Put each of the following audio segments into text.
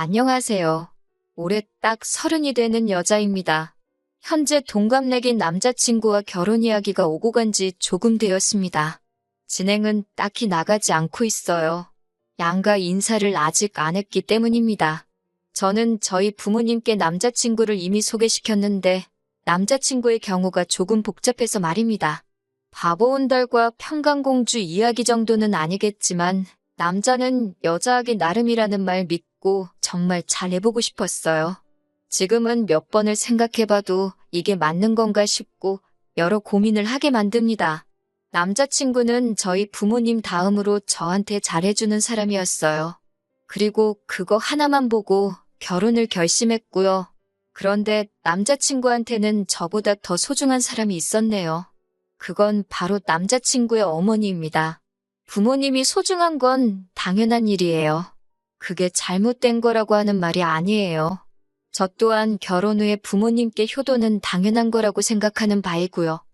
안녕하세요. 올해 딱 서른이 되는 여자입니다. 현재 동갑내긴 남자친구와 결혼 이야기가 오고 간 지 조금 되었습니다. 진행은 딱히 나가지 않고 있어요. 양가 인사를 아직 안 했기 때문입니다. 저는 저희 부모님께 남자친구를 이미 소개시켰는데 남자친구의 경우가 조금 복잡해서 말입니다. 바보 온 달과 평강공주 이야기 정도는 아니겠지만 남자는 여자하기 나름이라는 말 믿고 정말 잘해보고 싶었어요. 지금은 몇 번을 생각해봐도 이게 맞는 건가 싶고 여러 고민을 하게 만듭니다. 남자친구는 저희 부모님 다음으로 저한테 잘해주는 사람이었어요. 그리고 그거 하나만 보고 결혼을 결심했고요. 그런데 남자친구한테는 저보다 더 소중한 사람이 있었네요. 그건 바로 남자친구의 어머니입니다. 부모님이 소중한 건 당연한 일이에요. 그게 잘못된 거라고 하는 말이 아니에요. 저 또한 결혼 후에 부모님께 효도는 당연한 거라고 생각하는 바이고요.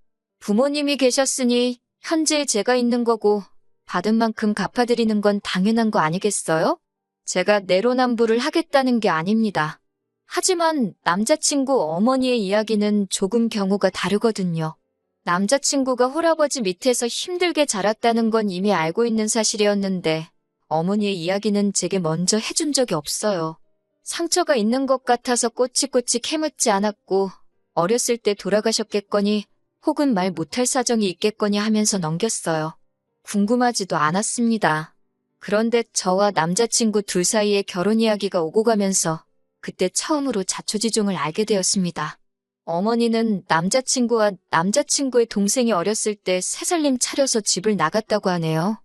부모님이 계셨으니 현재 제가 있는 거고 받은 만큼 갚아드리는 건 당연한 거 아니겠어요? 제가 내로남불을 하겠다는 게 아닙니다. 하지만 남자친구 어머니의 이야기는 조금 경우가 다르거든요. 남자친구가 홀아버지 밑에서 힘들게 자랐다는 건 이미 알고 있는 사실이었는데 어머니의 이야기는 제게 먼저 해준 적이 없어요. 상처가 있는 것 같아서 꼬치꼬치 캐묻지 않았고 어렸을 때 돌아가셨겠거니 혹은 말 못할 사정이 있겠거니 하면서 넘겼어요. 궁금하지도 않았습니다. 그런데 저와 남자친구 둘 사이에 결혼 이야기가 오고 가면서 그때 처음으로 자초지종을 알게 되었습니다. 어머니는 남자친구와 남자친구의 동생이 어렸을 때 새살림 차려서 집을 나갔다고 하네요.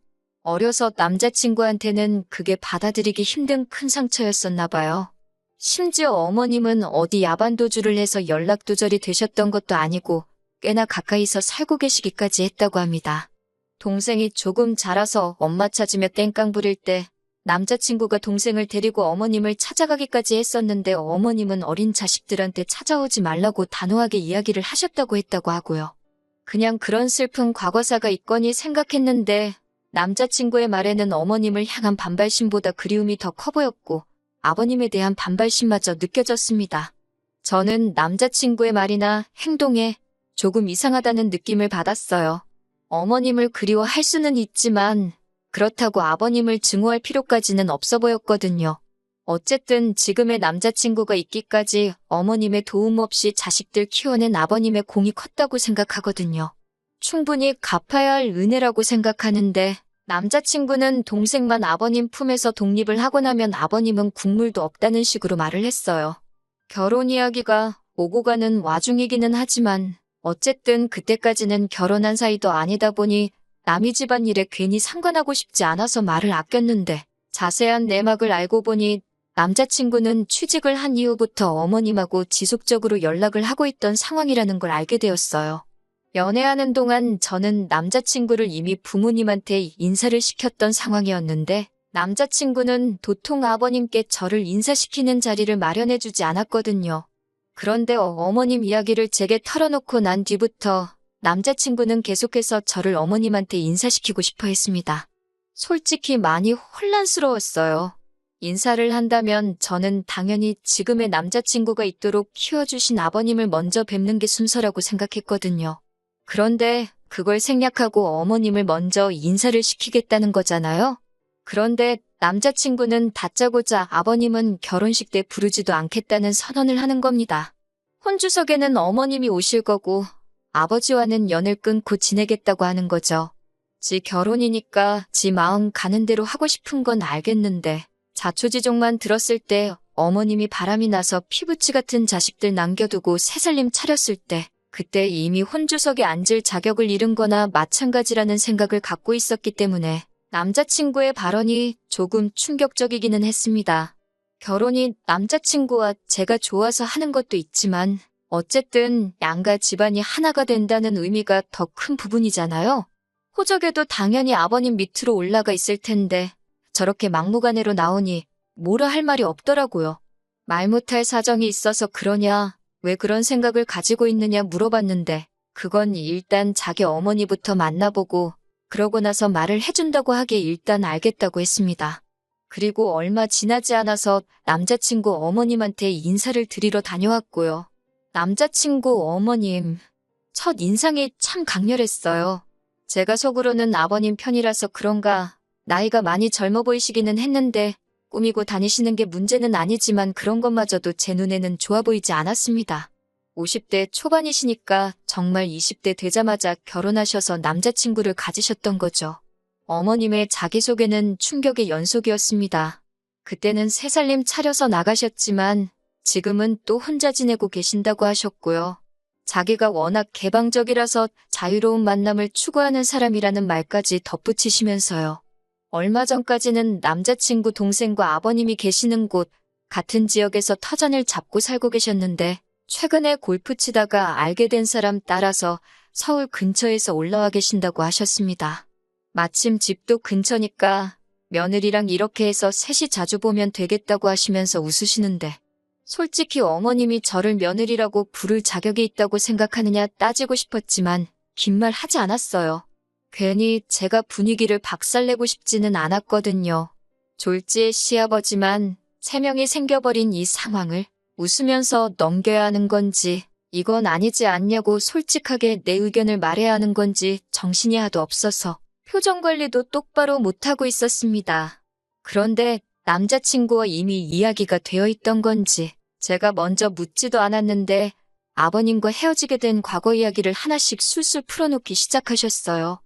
어려서 남자친구한테는 그게 받아들이기 힘든 큰 상처였었나 봐요. 심지어 어머님은 어디 야반도주를 해서 연락두절이 되셨던 것도 아니고 꽤나 가까이서 살고 계시기까지 했다고 합니다. 동생이 조금 자라서 엄마 찾으며 땡깡 부릴 때 남자친구가 동생을 데리고 어머님을 찾아가기까지 했었는데 어머님은 어린 자식들한테 찾아오지 말라고 단호하게 이야기를 하셨다고 했다고 하고요. 그냥 그런 슬픈 과거사가 있거니 생각했는데 남자친구의 말에는 어머님을 향한 반발심보다 그리움이 더 커 보였고 아버님에 대한 반발심마저 느껴졌습니다. 저는 남자친구의 말이나 행동에 조금 이상하다는 느낌을 받았어요. 어머님을 그리워할 수는 있지만 그렇다고 아버님을 증오할 필요까지는 없어 보였거든요. 어쨌든 지금의 남자친구가 있기까지 어머님의 도움 없이 자식들 키워낸 아버님의 공이 컸다고 생각하거든요. 충분히 갚아야 할 은혜라고 생각하는데 남자친구는 동생만 아버님 품에서 독립을 하고 나면 아버님은 국물도 없다는 식으로 말을 했어요. 결혼 이야기가 오고 가는 와중이기는 하지만 어쨌든 그때까지는 결혼한 사이도 아니다 보니 남의 집안 일에 괜히 상관하고 싶지 않아서 말을 아꼈는데 자세한 내막을 알고 보니 남자친구는 취직을 한 이후부터 어머님하고 지속적으로 연락을 하고 있던 상황이라는 걸 알게 되었어요. 연애하는 동안 저는 남자친구를 이미 부모님한테 인사를 시켰던 상황이었는데 남자친구는 도통 아버님께 저를 인사시키는 자리를 마련해주지 않았거든요. 그런데 어- 어머님 이야기를 제게 털어놓고 난 뒤부터 남자친구는 계속해서 저를 어머님한테 인사시키고 싶어 했습니다. 솔직히 많이 혼란스러웠어요. 인사를 한다면 저는 당연히 지금의 남자친구가 있도록 키워주신 아버님을 먼저 뵙는 게 순서라고 생각했거든요. 그런데 그걸 생략하고 어머님을 먼저 인사를 시키겠다는 거잖아요? 그런데 남자친구는 다짜고짜 아버님은 결혼식 때 부르지도 않겠다는 선언을 하는 겁니다. 혼주석에는 어머님이 오실 거고 아버지와는 연을 끊고 지내겠다고 하는 거죠. 지 결혼이니까 지 마음 가는 대로 하고 싶은 건 알겠는데 자초지종만 들었을 때 어머님이 바람이 나서 피부치 같은 자식들 남겨두고 새살림 차렸을 때 그때 이미 혼주석에 앉을 자격을 잃은 거나 마찬가지라는 생각을 갖고 있었기 때문에 남자친구의 발언이 조금 충격적이기는 했습니다. 결혼이 남자친구와 제가 좋아서 하는 것도 있지만 어쨌든 양가 집안이 하나가 된다는 의미가 더 큰 부분이잖아요. 호적에도 당연히 아버님 밑으로 올라가 있을 텐데 저렇게 막무가내로 나오니 뭐라 할 말이 없더라고요. 말 못할 사정이 있어서 그러냐, 왜 그런 생각을 가지고 있느냐 물어봤는데 그건 일단 자기 어머니부터 만나보고 그러고 나서 말을 해준다고 하기에 일단 알겠다고 했습니다. 그리고 얼마 지나지 않아서 남자친구 어머님한테 인사를 드리러 다녀왔고요. 남자친구 어머님, 첫 인상이 참 강렬했어요. 제가 속으로는 아버님 편이라서 그런가 나이가 많이 젊어 보이시기는 했는데 꾸미고 다니시는 게 문제는 아니지만 그런 것마저도 제 눈에는 좋아 보이지 않았습니다. 50대 초반이시니까 정말 20대 되자마자 결혼하셔서 남자친구를 가지셨던 거죠. 어머님의 자기소개는 충격의 연속이었습니다. 그때는 세 살림 차려서 나가셨지만 지금은 또 혼자 지내고 계신다고 하셨고요. 자기가 워낙 개방적이라서 자유로운 만남을 추구하는 사람이라는 말까지 덧붙이시면서요. 얼마 전까지는 남자친구 동생과 아버님이 계시는 곳, 같은 지역에서 터전을 잡고 살고 계셨는데, 최근에 골프 치다가 알게 된 사람 따라서 서울 근처에서 올라와 계신다고 하셨습니다. 마침 집도 근처니까 며느리랑 이렇게 해서 셋이 자주 보면 되겠다고 하시면서 웃으시는데, 솔직히 어머님이 저를 며느리라고 부를 자격이 있다고 생각하느냐 따지고 싶었지만 긴 말 하지 않았어요. 괜히 제가 분위기를 박살내고 싶지는 않았거든요. 졸지의 시아버지만 세 명이 생겨버린 이 상황을 웃으면서 넘겨야 하는 건지 이건 아니지 않냐고 솔직하게 내 의견을 말해야 하는 건지 정신이 하도 없어서 표정 관리도 똑바로 못하고 있었습니다. 그런데 남자친구와 이미 이야기가 되어 있던 건지 제가 먼저 묻지도 않았는데 아버님과 헤어지게 된 과거 이야기를 하나씩 술술 풀어놓기 시작하셨어요.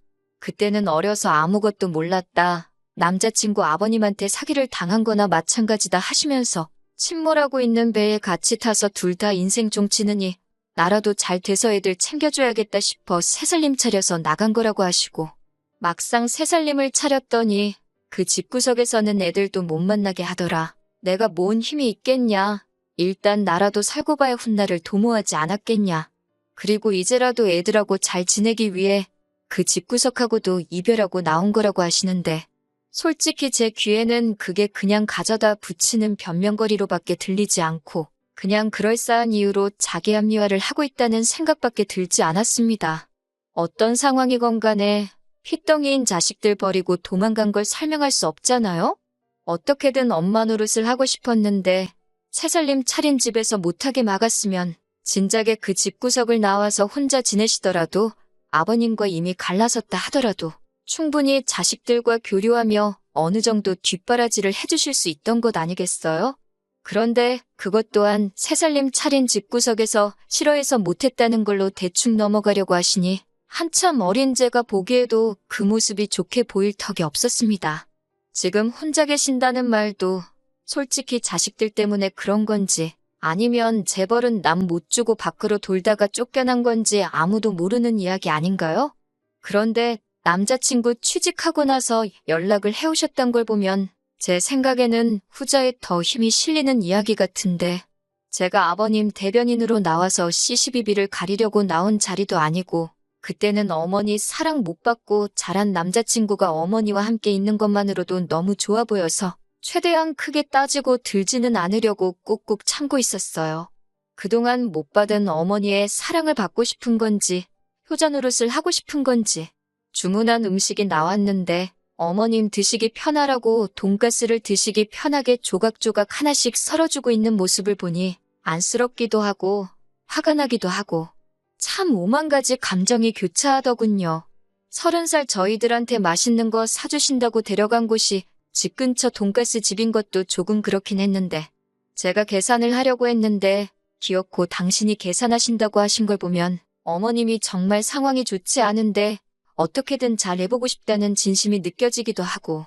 그때는 어려서 아무것도 몰랐다. 남자친구 아버님한테 사기를 당한 거나 마찬가지다 하시면서 침몰하고 있는 배에 같이 타서 둘 다 인생 종치느니 나라도 잘 돼서 애들 챙겨줘야겠다 싶어 새살림 차려서 나간 거라고 하시고 막상 새살림을 차렸더니 그 집구석에서는 애들도 못 만나게 하더라. 내가 뭔 힘이 있겠냐. 일단 나라도 살고 봐야 훗날을 도모하지 않았겠냐. 그리고 이제라도 애들하고 잘 지내기 위해 그 집구석하고도 이별하고 나온 거라고 하시는데 솔직히 제 귀에는 그게 그냥 가져다 붙이는 변명거리로밖에 들리지 않고 그냥 그럴싸한 이유로 자기 합리화를 하고 있다는 생각밖에 들지 않았습니다. 어떤 상황이건 간에 휘덩이인 자식들 버리고 도망간 걸 설명할 수 없잖아요? 어떻게든 엄마 노릇을 하고 싶었는데 새살림 차린 집에서 못하게 막았으면 진작에 그 집구석을 나와서 혼자 지내시더라도 아버님과 이미 갈라섰다 하더라도 충분히 자식들과 교류하며 어느 정도 뒷바라지를 해주실 수 있던 것 아니겠어요? 그런데 그것 또한 새살림 차린 집구석에서 싫어해서 못했다는 걸로 대충 넘어가려고 하시니 한참 어린 제가 보기에도 그 모습이 좋게 보일 턱이 없었습니다. 지금 혼자 계신다는 말도 솔직히 자식들 때문에 그런 건지 아니면 재벌은 남 못 주고 밖으로 돌다가 쫓겨난 건지 아무도 모르는 이야기 아닌가요? 그런데 남자친구 취직하고 나서 연락을 해오셨던 걸 보면 제 생각에는 후자에 더 힘이 실리는 이야기 같은데 제가 아버님 대변인으로 나와서 CCBB를 가리려고 나온 자리도 아니고 그때는 어머니 사랑 못 받고 자란 남자친구가 어머니와 함께 있는 것만으로도 너무 좋아 보여서 최대한 크게 따지고 들지는 않으려고 꾹꾹 참고 있었어요. 그동안 못 받은 어머니의 사랑을 받고 싶은 건지 효자 노릇을 하고 싶은 건지 주문한 음식이 나왔는데 어머님 드시기 편하라고 돈가스를 드시기 편하게 조각조각 하나씩 썰어주고 있는 모습을 보니 안쓰럽기도 하고 화가 나기도 하고 참 오만 가지 감정이 교차하더군요. 서른 살 저희들한테 맛있는 거 사주신다고 데려간 곳이 집 근처 돈가스 집인 것도 조금 그렇긴 했는데 제가 계산을 하려고 했는데 기어코 당신이 계산하신다고 하신 걸 보면 어머님이 정말 상황이 좋지 않은데 어떻게든 잘 해보고 싶다는 진심이 느껴지기도 하고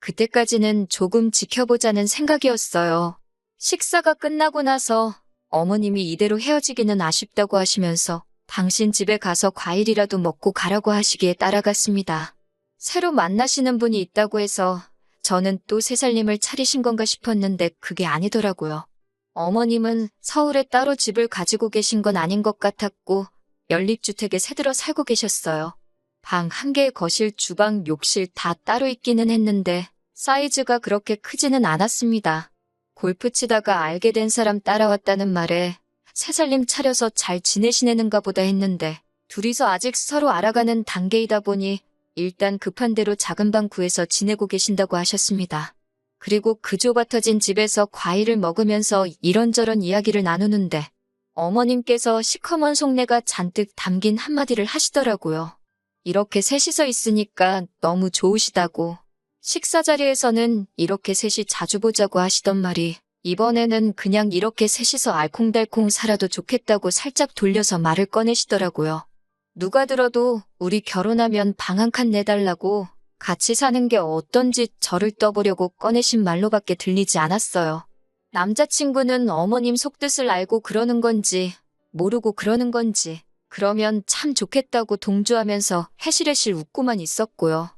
그때까지는 조금 지켜보자는 생각이었어요. 식사가 끝나고 나서 어머님이 이대로 헤어지기는 아쉽다고 하시면서 당신 집에 가서 과일이라도 먹고 가라고 하시기에 따라갔습니다. 새로 만나시는 분이 있다고 해서 저는 또 새살림을 차리신 건가 싶었는데 그게 아니더라고요. 어머님은 서울에 따로 집을 가지고 계신 건 아닌 것 같았고 연립주택에 새들어 살고 계셨어요. 방 한 개의 거실, 주방, 욕실 다 따로 있기는 했는데 사이즈가 그렇게 크지는 않았습니다. 골프 치다가 알게 된 사람 따라왔다는 말에 새살림 차려서 잘 지내시내는가 보다 했는데 둘이서 아직 서로 알아가는 단계이다 보니 일단 급한 대로 작은 방 구해서 지내고 계신다고 하셨습니다. 그리고 그 좁아터진 집에서 과일을 먹으면서 이런저런 이야기를 나누는데 어머님께서 시커먼 속내가 잔뜩 담긴 한마디를 하시더라고요. 이렇게 셋이서 있으니까 너무 좋으시다고. 식사 자리에서는 이렇게 셋이 자주 보자고 하시던 말이 이번에는 그냥 이렇게 셋이서 알콩달콩 살아도 좋겠다고 살짝 돌려서 말을 꺼내시더라고요. 누가 들어도 우리 결혼하면 방 한 칸 내달라고 같이 사는 게 어떤지 저를 떠보려고 꺼내신 말로밖에 들리지 않았어요. 남자친구는 어머님 속뜻을 알고 그러는 건지 모르고 그러는 건지 그러면 참 좋겠다고 동조하면서 해실해실 웃고만 있었고요.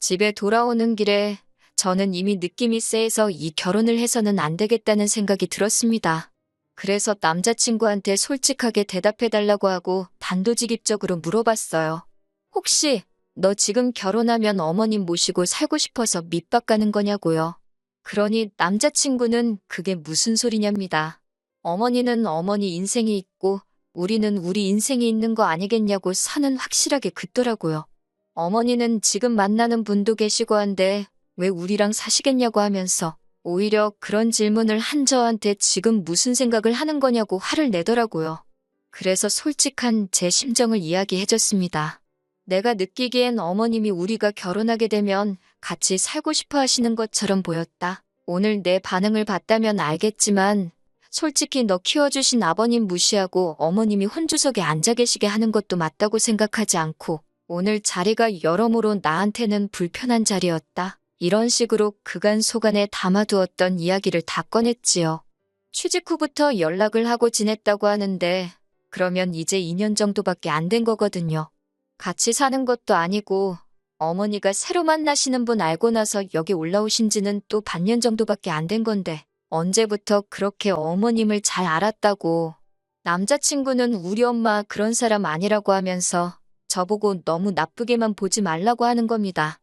집에 돌아오는 길에 저는 이미 느낌이 쎄해서 이 결혼을 해서는 안 되겠다는 생각이 들었습니다. 그래서 남자친구한테 솔직하게 대답해달라고 하고 단도직입적으로 물어봤어요. 혹시 너 지금 결혼하면 어머님 모시고 살고 싶어서 밑밥 가는 거냐고요. 그러니 남자친구는 그게 무슨 소리냐입니다. 어머니는 어머니 인생이 있고 우리는 우리 인생이 있는 거 아니겠냐고 선은 확실하게 긋더라고요. 어머니는 지금 만나는 분도 계시고 한데 왜 우리랑 사시겠냐고 하면서 오히려 그런 질문을 한 저한테 지금 무슨 생각을 하는 거냐고 화를 내더라고요. 그래서 솔직한 제 심정을 이야기해줬습니다. 내가 느끼기엔 어머님이 우리가 결혼하게 되면 같이 살고 싶어 하시는 것처럼 보였다. 오늘 내 반응을 봤다면 알겠지만 솔직히 너 키워주신 아버님 무시하고 어머님이 혼주석에 앉아 계시게 하는 것도 맞다고 생각하지 않고 오늘 자리가 여러모로 나한테는 불편한 자리였다. 이런 식으로 그간 속안에 담아두었던 이야기를 다 꺼냈지요. 취직 후부터 연락을 하고 지냈다고 하는데 그러면 이제 2년 정도밖에 안 된 거거든요. 같이 사는 것도 아니고 어머니가 새로 만나시는 분 알고 나서 여기 올라오신 지는 또 반년 정도밖에 안 된 건데 언제부터 그렇게 어머님을 잘 알았다고 남자친구는 우리 엄마 그런 사람 아니라고 하면서 저보고 너무 나쁘게만 보지 말라고 하는 겁니다.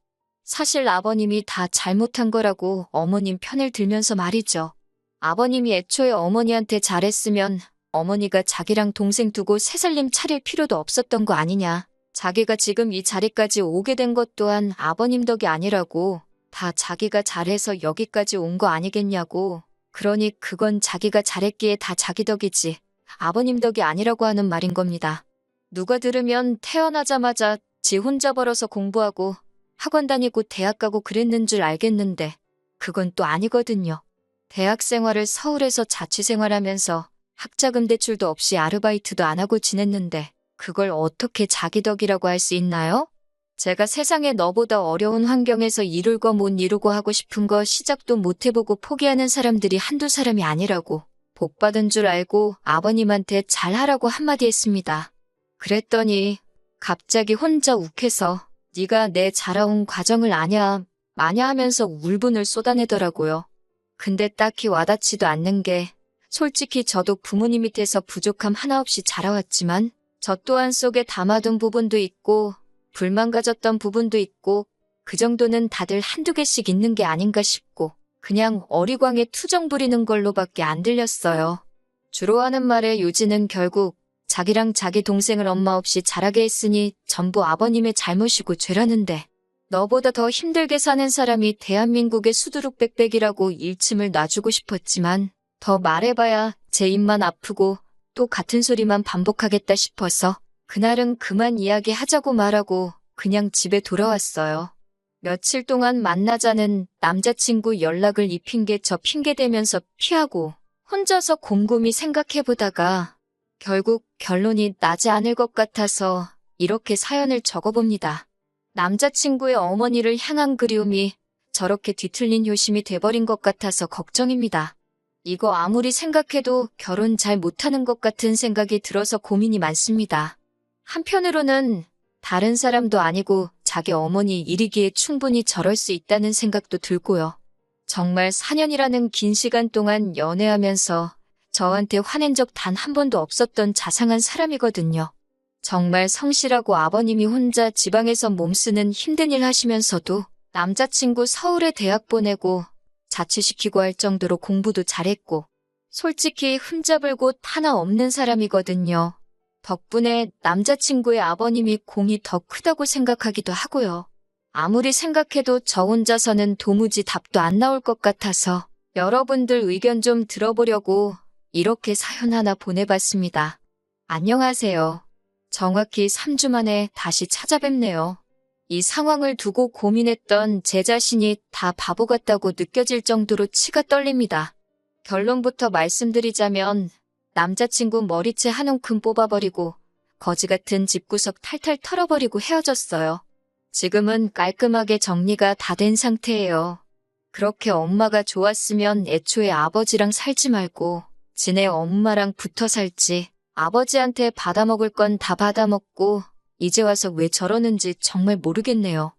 사실 아버님이 다 잘못한 거라고 어머님 편을 들면서 말이죠. 아버님이 애초에 어머니한테 잘했으면 어머니가 자기랑 동생 두고 새살림 차릴 필요도 없었던 거 아니냐. 자기가 지금 이 자리까지 오게 된 것 또한 아버님 덕이 아니라고 다 자기가 잘해서 여기까지 온 거 아니겠냐고. 그러니 그건 자기가 잘했기에 다 자기 덕이지 아버님 덕이 아니라고 하는 말인 겁니다. 누가 들으면 태어나자마자 지 혼자 벌어서 공부하고 학원 다니고 대학 가고 그랬는 줄 알겠는데 그건 또 아니거든요. 대학 생활을 서울에서 자취 생활하면서 학자금 대출도 없이 아르바이트도 안 하고 지냈는데 그걸 어떻게 자기 덕이라고 할 수 있나요? 제가 세상에 너보다 어려운 환경에서 이룰고 못 이루고 하고 싶은 거 시작도 못 해보고 포기하는 사람들이 한두 사람이 아니라고 복 받은 줄 알고 아버님한테 잘하라고 한마디 했습니다. 그랬더니 갑자기 혼자 욱해서 네가 내 자라온 과정을 아냐 마냐 하면서 울분을 쏟아내더라고요. 근데 딱히 와닿지도 않는 게 솔직히 저도 부모님 밑에서 부족함 하나 없이 자라왔지만 저 또한 속에 담아둔 부분도 있고 불만 가졌던 부분도 있고 그 정도는 다들 한두 개씩 있는 게 아닌가 싶고 그냥 어리광에 투정 부리는 걸로밖에 안 들렸어요. 주로 하는 말에 요지는 결국 자기랑 자기 동생을 엄마 없이 자라게 했으니 전부 아버님의 잘못이고 죄라는데 너보다 더 힘들게 사는 사람이 대한민국의 수두룩백백이라고 일침을 놔주고 싶었지만 더 말해봐야 제 입만 아프고 또 같은 소리만 반복하겠다 싶어서 그날은 그만 이야기하자고 말하고 그냥 집에 돌아왔어요. 며칠 동안 만나자는 남자친구 연락을 이 핑계 저 핑계 대면서 피하고 혼자서 곰곰이 생각해보다가 결국 결론이 나지 않을 것 같아서 이렇게 사연을 적어봅니다. 남자친구의 어머니를 향한 그리움이 저렇게 뒤틀린 효심이 돼버린 것 같아서 걱정입니다. 이거 아무리 생각해도 결혼 잘 못하는 것 같은 생각이 들어서 고민이 많습니다. 한편으로는 다른 사람도 아니고 자기 어머니 일이기에 충분히 저럴 수 있다는 생각도 들고요. 정말 4년이라는 긴 시간 동안 연애하면서 저한테 화낸 적 단 한 번도 없었던 자상한 사람이거든요. 정말 성실하고 아버님이 혼자 지방에서 몸쓰는 힘든 일 하시면서도 남자친구 서울에 대학 보내고 자취시키고 할 정도로 공부도 잘했고 솔직히 흠잡을 곳 하나 없는 사람이거든요. 덕분에 남자친구의 아버님이 공이 더 크다고 생각하기도 하고요. 아무리 생각해도 저 혼자서는 도무지 답도 안 나올 것 같아서 여러분들 의견 좀 들어보려고 이렇게 사연 하나 보내봤습니다. 안녕하세요. 정확히 3주 만에 다시 찾아뵙네요. 이 상황을 두고 고민했던 제 자신이 다 바보 같다고 느껴질 정도로 치가 떨립니다. 결론부터 말씀드리자면 남자친구 머리채 한 움큼 뽑아버리고 거지 같은 집구석 탈탈 털어버리고 헤어졌어요. 지금은 깔끔하게 정리가 다 된 상태예요. 그렇게 엄마가 좋았으면 애초에 아버지랑 살지 말고 지네 엄마랑 붙어 살지. 아버지한테 받아먹을 건 다 받아먹고 이제 와서 왜 저러는지 정말 모르겠네요.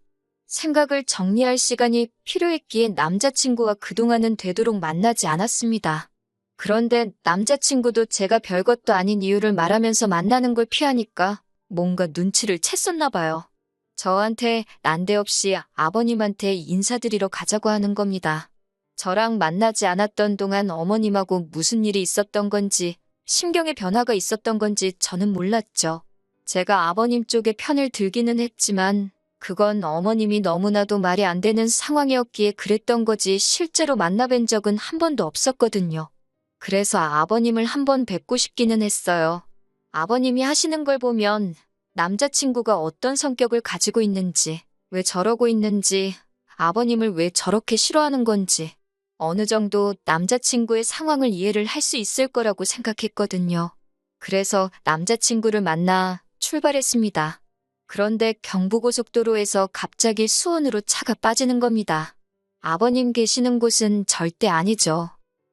생각을 정리할 시간이 필요했기에 남자친구와 그동안은 되도록 만나지 않았습니다. 그런데 남자친구도 제가 별것도 아닌 이유를 말하면서 만나는 걸 피하니까 뭔가 눈치를 챘었나 봐요. 저한테 난데없이 아버님한테 인사드리러 가자고 하는 겁니다. 저랑 만나지 않았던 동안 어머님하고 무슨 일이 있었던 건지 심경의 변화가 있었던 건지 저는 몰랐죠. 제가 아버님 쪽에 편을 들기는 했지만 그건 어머님이 너무나도 말이 안 되는 상황이었기에 그랬던 거지 실제로 만나뵌 적은 한 번도 없었거든요. 그래서 아버님을 한 번 뵙고 싶기는 했어요. 아버님이 하시는 걸 보면 남자친구가 어떤 성격을 가지고 있는지, 왜 저러고 있는지, 아버님을 왜 저렇게 싫어하는 건지, 어느 정도 남자친구의 상황을 이해를 할 수 있을 거라고 생각했거든요. 그래서 남자친구를 만나 출발했습니다. 그런데 경부고속도로에서 갑자기 수원으로 차가 빠지는 겁니다. 아버님 계시는 곳은 절대 아니죠.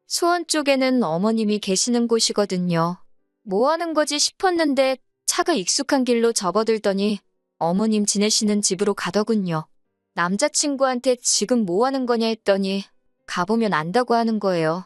수원 쪽에는 어머님이 계시는 곳이거든요. 뭐 하는 거지 싶었는데 차가 익숙한 길로 접어들더니 어머님 지내시는 집으로 가더군요. 남자친구한테 지금 뭐 하는 거냐 했더니 가보면 안다고 하는 거예요.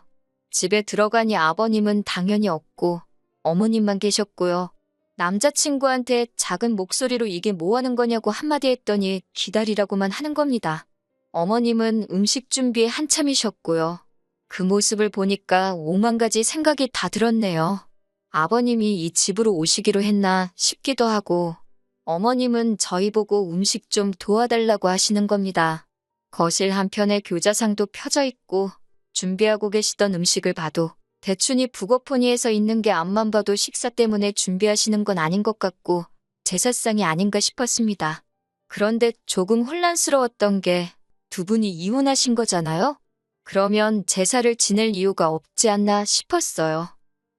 집에 들어가니 아버님은 당연히 없고 어머님만 계셨고요. 남자친구한테 작은 목소리로 이게 뭐 하는 거냐고 한마디 했더니 기다리라고만 하는 겁니다. 어머님은 음식 준비에 한참이셨고요. 그 모습을 보니까 오만 가지 생각이 다 들었네요. 아버님이 이 집으로 오시기로 했나 싶기도 하고 어머님은 저희 보고 음식 좀 도와달라고 하시는 겁니다. 거실 한편에 교자상도 펴져 있고 준비하고 계시던 음식을 봐도 대충이 북어포니에서 있는 게 앞만 봐도 식사 때문에 준비하시는 건 아닌 것 같고 제사상이 아닌가 싶었습니다. 그런데 조금 혼란스러웠던 게 두 분이 이혼하신 거잖아요? 그러면 제사를 지낼 이유가 없지 않나 싶었어요.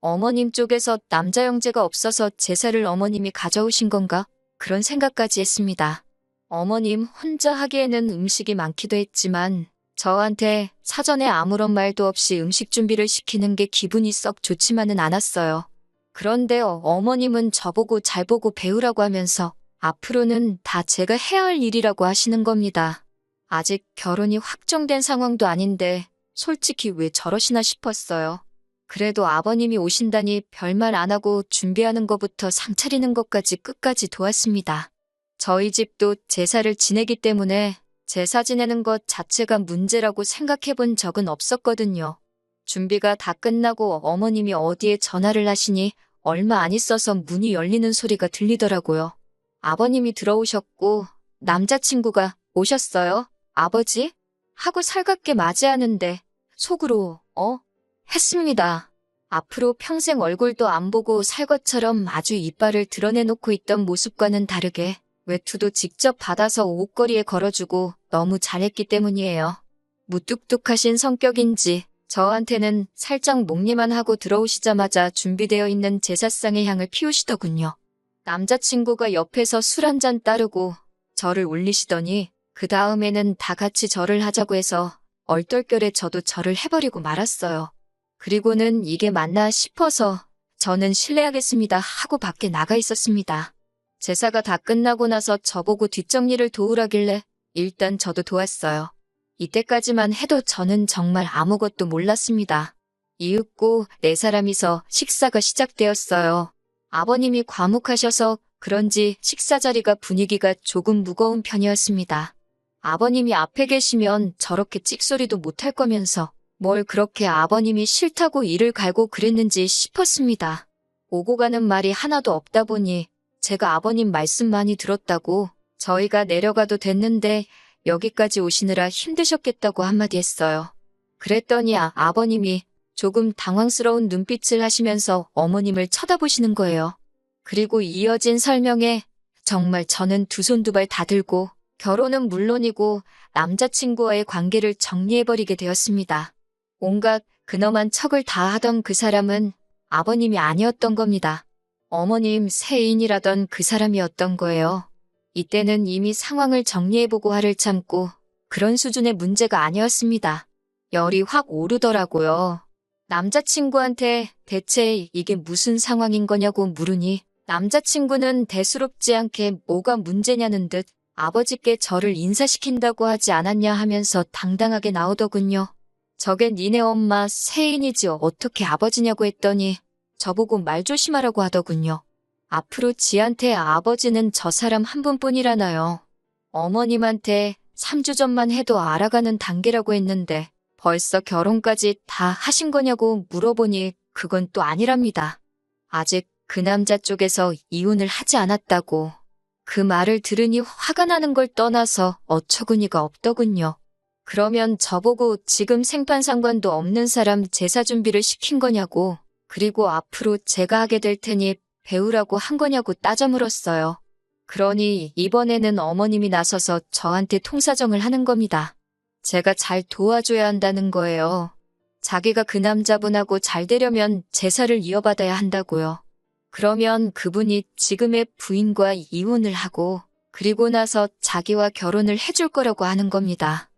어머님 쪽에서 남자 형제가 없어서 제사를 어머님이 가져오신 건가? 그런 생각까지 했습니다. 어머님 혼자 하기에는 음식이 많기도 했지만 저한테 사전에 아무런 말도 없이 음식 준비를 시키는 게 기분이 썩 좋지만은 않았어요. 그런데 어- 어머님은 저보고 잘 보고 배우라고 하면서 앞으로는 다 제가 해야 할 일이라고 하시는 겁니다. 아직 결혼이 확정된 상황도 아닌데 솔직히 왜 저러시나 싶었어요. 그래도 아버님이 오신다니 별말 안 하고 준비하는 것부터 상 차리는 것까지 끝까지 도왔습니다. 저희 집도 제사를 지내기 때문에 제사 지내는 것 자체가 문제라고 생각해 본 적은 없었거든요. 준비가 다 끝나고 어머님이 어디에 전화를 하시니 얼마 안 있어서 문이 열리는 소리가 들리더라고요. 아버님이 들어오셨고 남자친구가 오셨어요? 아버지? 하고 살갑게 맞이하는데 속으로 어? 했습니다. 앞으로 평생 얼굴도 안 보고 살 것처럼 아주 이빨을 드러내놓고 있던 모습과는 다르게 외투도 직접 받아서 옷걸이에 걸어주고 너무 잘했기 때문이에요. 무뚝뚝하신 성격인지 저한테는 살짝 목리만 하고 들어오시자마자 준비되어 있는 제사상의 향을 피우시더군요. 남자친구가 옆에서 술 한 잔 따르고 저를 올리시더니 그 다음에는 다 같이 절을 하자고 해서 얼떨결에 저도 절을 해버리고 말았어요. 그리고는 이게 맞나 싶어서 저는 실례하겠습니다 하고 밖에 나가 있었습니다. 제사가 다 끝나고 나서 저보고 뒷정리를 도우라길래 일단 저도 도왔어요. 이때까지만 해도 저는 정말 아무것도 몰랐습니다. 이윽고 네 사람이서 식사가 시작되었어요. 아버님이 과묵하셔서 그런지 식사 자리가 분위기가 조금 무거운 편이었습니다. 아버님이 앞에 계시면 저렇게 찍소리도 못할 거면서 뭘 그렇게 아버님이 싫다고 이를 갈고 그랬는지 싶었습니다. 오고 가는 말이 하나도 없다 보니 제가 아버님 말씀 많이 들었다고 저희가 내려가도 됐는데 여기까지 오시느라 힘드셨겠다고 한마디 했어요. 그랬더니 아, 아버님이 조금 당황스러운 눈빛을 하시면서 어머님을 쳐다보시는 거예요. 그리고 이어진 설명에 정말 저는 두 손 두 발 다 들고 결혼은 물론이고 남자친구와의 관계를 정리해버리게 되었습니다. 온갖 근엄한 척을 다 하던 그 사람은 아버님이 아니었던 겁니다. 어머님 세인이라던 그 사람이었던 거예요. 이때는 이미 상황을 정리해보고 화를 참고 그런 수준의 문제가 아니었습니다. 열이 확 오르더라고요. 남자친구한테 대체 이게 무슨 상황인 거냐고 물으니 남자친구는 대수롭지 않게 뭐가 문제냐는 듯 아버지께 저를 인사시킨다고 하지 않았냐 하면서 당당하게 나오더군요. 저게 니네 엄마 세인이지 어떻게 아버지냐고 했더니 저보고 말 조심하라고 하더군요. 앞으로 지한테 아버지는 저 사람 한 분뿐이라나요. 어머님한테 3주 전만 해도 알아가는 단계라고 했는데 벌써 결혼까지 다 하신 거냐고 물어보니 그건 또 아니랍니다. 아직 그 남자 쪽에서 이혼을 하지 않았다고. 그 말을 들으니 화가 나는 걸 떠나서 어처구니가 없더군요. 그러면 저보고 지금 생판 상관도 없는 사람 제사 준비를 시킨 거냐고, 그리고 앞으로 제가 하게 될 테니 배우라고 한 거냐고 따져 물었어요. 그러니 이번에는 어머님이 나서서 저한테 통사정을 하는 겁니다. 제가 잘 도와줘야 한다는 거예요. 자기가 그 남자분하고 잘 되려면 제사를 이어받아야 한다고요. 그러면 그분이 지금의 부인과 이혼을 하고 그리고 나서 자기와 결혼을 해줄 거라고 하는 겁니다.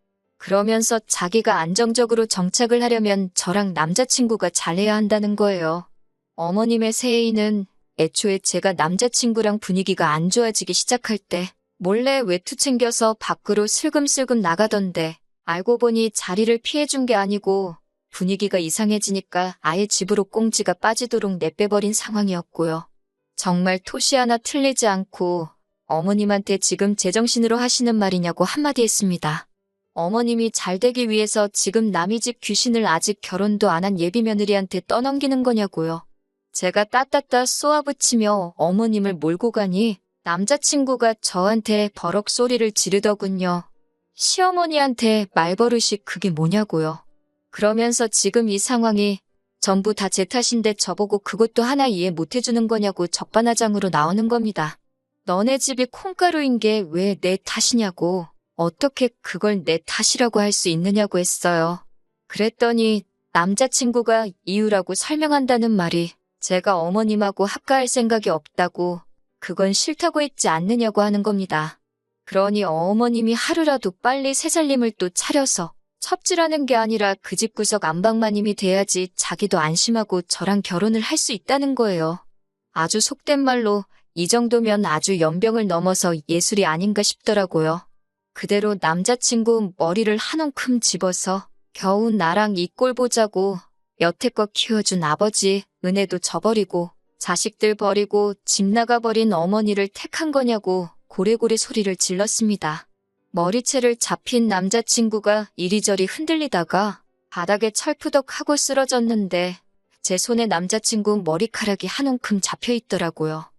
그러면서 자기가 안정적으로 정착을 하려면 저랑 남자친구가 잘해야 한다는 거예요. 어머님의 세이는 애초에 제가 남자친구랑 분위기가 안 좋아지기 시작할 때 몰래 외투 챙겨서 밖으로 슬금슬금 나가던데 알고 보니 자리를 피해준 게 아니고 분위기가 이상해지니까 아예 집으로 꽁지가 빠지도록 내빼버린 상황이었고요. 정말 토시 하나 틀리지 않고 어머님한테 지금 제정신으로 하시는 말이냐고 한마디 했습니다. 어머님이 잘 되기 위해서 지금 남의 집 귀신을 아직 결혼도 안 한 예비 며느리한테 떠넘기는 거냐고요. 제가 따따따 쏘아붙이며 어머님을 몰고 가니 남자친구가 저한테 버럭 소리를 지르더군요. 시어머니한테 말버릇이 그게 뭐냐고요. 그러면서 지금 이 상황이 전부 다 제 탓인데 저보고 그것도 하나 이해 못 해주는 거냐고 적반하장으로 나오는 겁니다. 너네 집이 콩가루인 게 왜 내 탓이냐고 어떻게 그걸 내 탓이라고 할 수 있느냐고 했어요. 그랬더니 남자친구가 이유라고 설명한다는 말이 제가 어머님하고 합가할 생각이 없다고 그건 싫다고 했지 않느냐고 하는 겁니다. 그러니 어머님이 하루라도 빨리 새살림을 또 차려서 첩질하는 게 아니라 그 집 구석 안방마님이 돼야지 자기도 안심하고 저랑 결혼을 할 수 있다는 거예요. 아주 속된 말로 이 정도면 아주 연병을 넘어서 예술이 아닌가 싶더라고요. 그대로 남자친구 머리를 한 움큼 집어서 겨우 나랑 이 꼴 보자고 여태껏 키워준 아버지 은혜도 저버리고 자식들 버리고 집 나가버린 어머니를 택한 거냐고 고래고래 소리를 질렀습니다. 머리채를 잡힌 남자친구가 이리저리 흔들리다가 바닥에 철푸덕하고 쓰러졌는데 제 손에 남자친구 머리카락이 한 움큼 잡혀 있더라고요.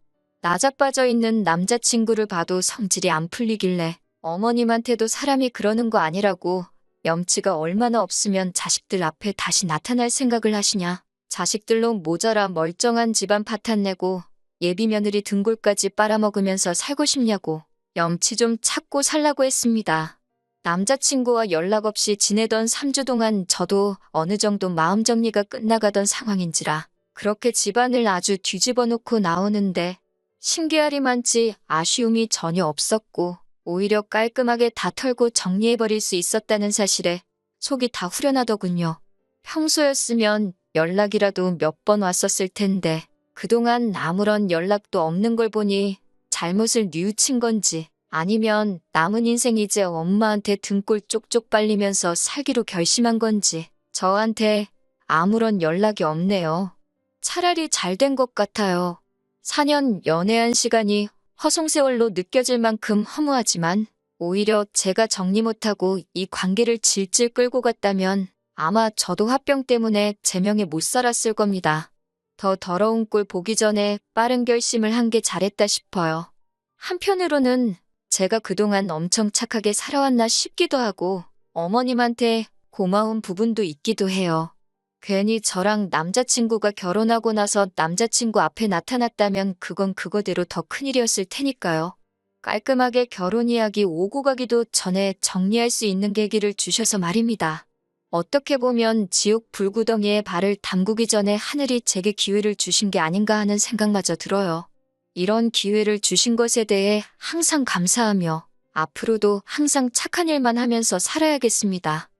나자빠져 있는 남자친구를 봐도 성질이 안 풀리길래 어머님한테도 사람이 그러는 거 아니라고 염치가 얼마나 없으면 자식들 앞에 다시 나타날 생각을 하시냐. 자식들로 모자라 멀쩡한 집안 파탄 내고 예비 며느리 등골까지 빨아먹으면서 살고 싶냐고 염치 좀 찾고 살라고 했습니다. 남자친구와 연락 없이 지내던 3주 동안 저도 어느 정도 마음 정리가 끝나가던 상황인지라 그렇게 집안을 아주 뒤집어 놓고 나오는데 신기하리만치 아쉬움이 전혀 없었고 오히려 깔끔하게 다 털고 정리해버릴 수 있었다는 사실에 속이 다 후련하더군요. 평소였으면 연락이라도 몇 번 왔었을 텐데 그동안 아무런 연락도 없는 걸 보니 잘못을 뉘우친 건지 아니면 남은 인생 이제 엄마한테 등골 쪽쪽 빨리면서 살기로 결심한 건지 저한테 아무런 연락이 없네요. 차라리 잘 된 것 같아요. 4년 연애한 시간이 허송세월로 느껴질 만큼 허무하지만 오히려 제가 정리 못하고 이 관계를 질질 끌고 갔다면 아마 저도 화병 때문에 제명에 못 살았을 겁니다. 더 더러운 꼴 보기 전에 빠른 결심을 한 게 잘했다 싶어요. 한편으로는 제가 그동안 엄청 착하게 살아왔나 싶기도 하고 어머님한테 고마운 부분도 있기도 해요. 괜히 저랑 남자친구가 결혼하고 나서 남자친구 앞에 나타났다면 그건 그거대로 더 큰일이었을 테니까요. 깔끔하게 결혼 이야기 오고 가기도 전에 정리할 수 있는 계기를 주셔서 말입니다. 어떻게 보면 지옥 불구덩이에 발을 담그기 전에 하늘이 제게 기회를 주신 게 아닌가 하는 생각마저 들어요. 이런 기회를 주신 것에 대해 항상 감사하며 앞으로도 항상 착한 일만 하면서 살아야겠습니다.